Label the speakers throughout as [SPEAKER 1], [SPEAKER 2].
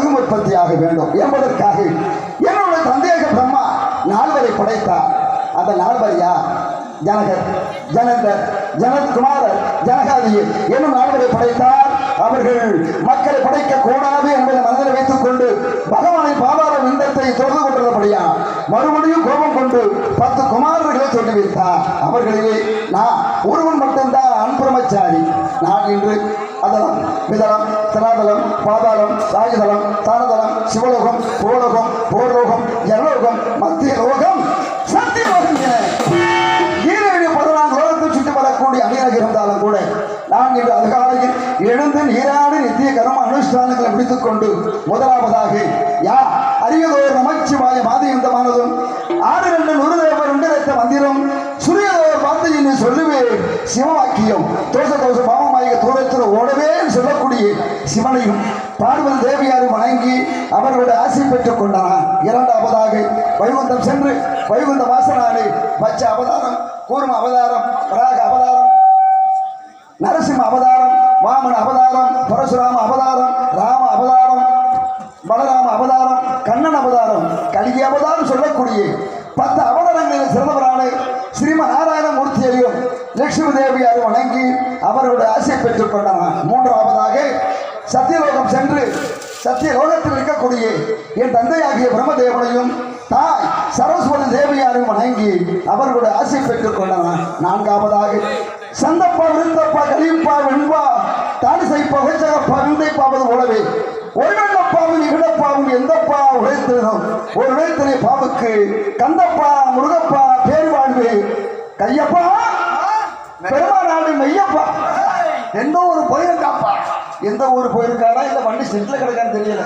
[SPEAKER 1] அதிகம் உற்பத்தியாக வேண்டும். என்பதற்காக என்னுடைய தந்தையாக பிரம்மா நால்வரை படைத்தார். அந்த நால்வரையா ஜனகர் ஜனந்தர் ஜனத்குமாரர் ஜனகாதியர் என்னும் நால்வரை படைத்தார். அவர்கள் மக்களை படைக்க கூடாது என்பதை மனதில் வைத்துக் கொண்டு பகவானை பாபார விந்தத்தை தொடர்ந்து கொண்டிருந்தபடியா மறுபடியும் கோபம் கொண்டு பத்து குமாரர்களை சொல்லி வைத்தார் அவர்களிலே நான் ஒருவன் மட்டும்தான் அன்புரமச்சாரி நான் இன்று அதலம் விதலம் தனாதலம் பாதாளம் ராஜதலம் தானதலம் சிவலோகம் பூலோகம் போர்லோகம் ஜனலோகம் மத்திய லோகம் சத்தியலோகம் என பதினான்கு சுற்றி வரக்கூடிய அணியாக இருந்தாலும் கூட நான் இன்று அதிகாலையில் எழுந்து நீராடி நித்திய கர்ம அனுஷ்டானங்களை முடித்துக் கொண்டு முதலாவதாக சிவனையும் பார்வதி தேவியாரும் வணங்கி அவர்களுடைய ஆசை பெற்றுக் கொண்டான் இரண்டாவதாக வைகுந்தம் சென்று வைகுந்த வாசனாலே பச்ச அவதாரம் கூர்ம அவதாரம் வராக அவதாரம் நரசிம்ம அவதாரம் வாமன அவதாரம் பரசுராம அவதாரம் ராம அவதாரம் பலராம அவதாரம் கண்ணன் அவதாரம் கலிகை அவதாரம் சொல்லக்கூடிய பத்து அவதாரங்களில் சிறந்தவரான ஸ்ரீம நாராயண மூர்த்தியையும் லட்சுமி தேவியாரும் வணங்கி அவர்களுடைய ஆசை பெற்றுக் கொண்டனர் மூன்றாவதாக சத்தியலோகம் சென்று சத்தியலோகத்தில் இருக்கக்கூடிய என் தந்தையாகிய பிரம்மதேவனையும் தாய் சரஸ்வதி தேவியாரும் வணங்கி அவர்களுடைய ஆசை பெற்றுக் கொண்டார் நான்காவதாக. சந்தப்பா விருந்தப்பா கலியப்பா வெண்பா தானிசைப்பா உச்சகப்பா விந்தைப்பாவது போலவே ஒருவெண்ணப்பாவும் இகழப்பாவும் எந்தப்பா உழைத்திருந்தோம். ஒரு உழைத்தினை பாவுக்கு கந்தப்பா முருகப்பா பேர் வாழ்வு. கையப்பா பெருமாநாடு மெய்யப்பா. எந்த ஒரு போயிருக்காப்பா எந்த ஊர் போயிருக்காரா இல்ல வண்டி செட்டில் கிடக்கான்னு தெரியல.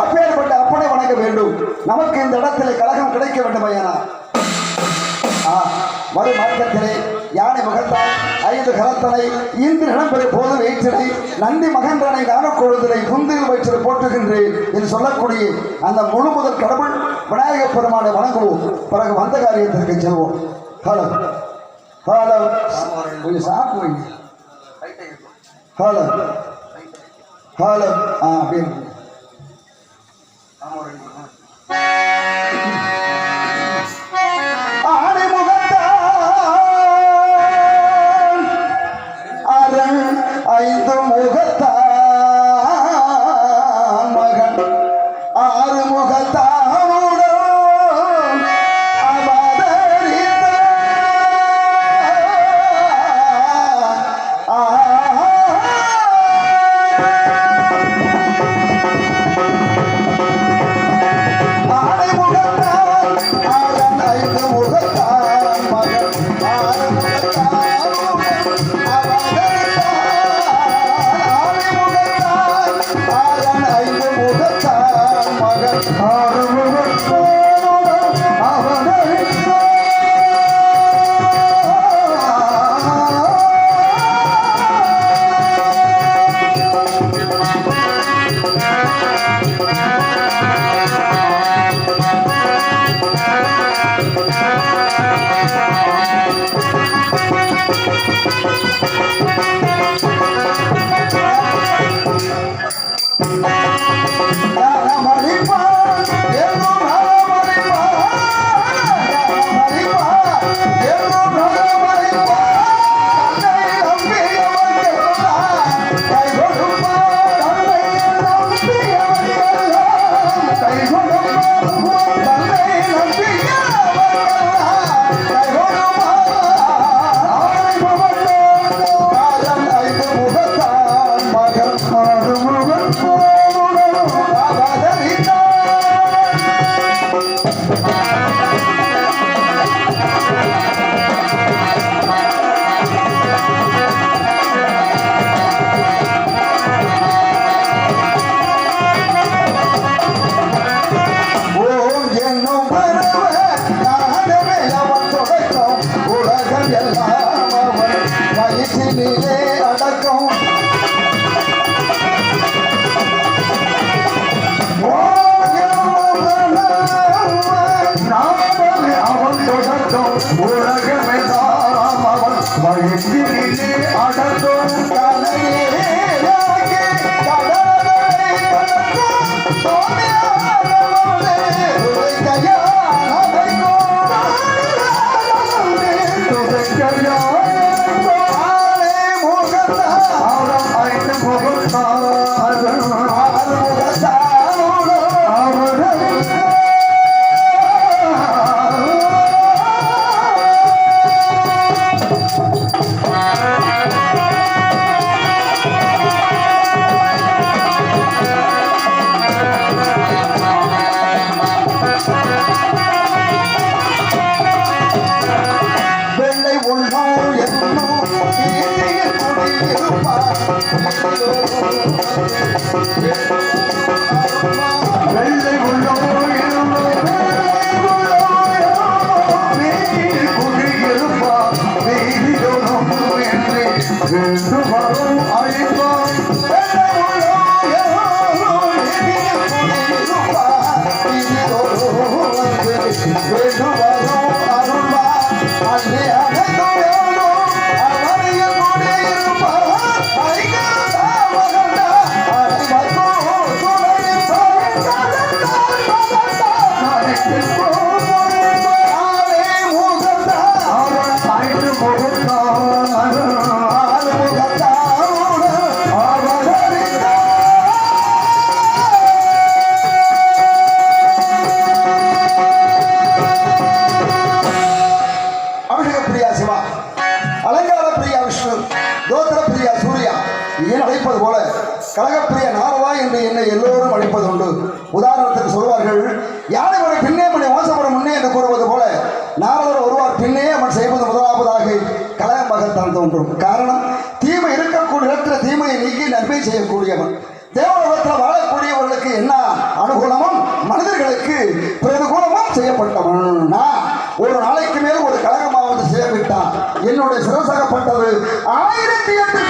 [SPEAKER 1] அப்பேற்பட்ட அப்பனை வணங்க வேண்டும். நமக்கு இந்த இடத்திலே கழகம் கிடைக்க வேண்டும் ஐயனா. மறு மார்க்கத்திலே யானை மகந்தாய் ஐந்து கரத்தனை இன்று இடம்பெறும் போது வயிற்றினை நந்தி மகன்றனை காணக்கொழுதலை குந்தில் வயிற்றில் போற்றுகின்றேன் என்று சொல்லக்கூடிய அந்த முழு முதல் கடவுள் விநாயகப் பெருமானை வணங்குவோம். பிறகு வந்த காரியத்திற்கு செல்வோம். ஹலோ ஹலோ கொஞ்சம் சாப்பிட்டு வைங்க ஹலோ ஹலோ ஆ அப்படின்னு Great நாரதர் ஒருவார் பின்னே அவன் செய்வது முதலாவதாக கலகமாகத்தான் தோன்றும். காரணம் தீமை இருக்கக்கூடிய இடத்துல தீமையை நீக்கி நன்மை செய்யக்கூடியவன். தேவலோகத்தில் வாழக்கூடியவர்களுக்கு என்ன அனுகூலமும் மனிதர்களுக்கு பிரதிகூலமும் செய்யப்பட்டவன். ஒரு நாளைக்கு மேல் ஒரு கழகமாக வந்து சேர்விட்டான் என்னுடைய சிறசகப்பட்டது ஆயிரத்தி எட்டு